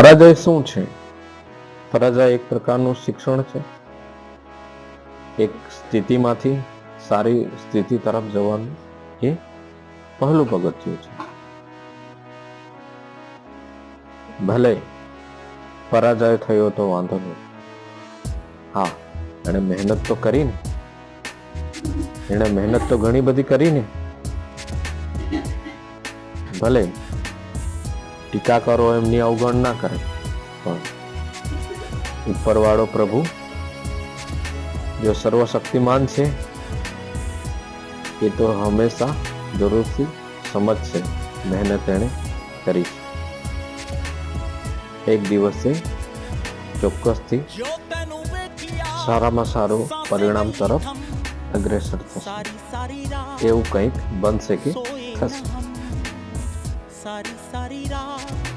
પરાજય શું છે? પરાજય એક પ્રકારનું શિક્ષણ છે. એક સ્થિતિમાંથી સારી સ્થિતિ તરફ જવાનું એ પહેલું પગથિયું છે. ભલે પરાજય થયો તો વાંધો નહીં. હા, એણે મહેનત તો કરીને, એણે મહેનત તો ઘણી બધી કરીને. ભલે ટીકાકારો એમની અવગણ ના કરે. પણ ઉપરવાળો પ્રભુ જો સર્વશક્તિમાન છે એ તો હંમેશા જરૂરથી સમજશે મહેનત એણે કરી છે. એક દિવસે ચોક્કસથી સારામાં સારું પરિણામ તરફ અગ્રેસર થશે. એવું કંઈક બનશે કે થશે. Sorry, sorry, da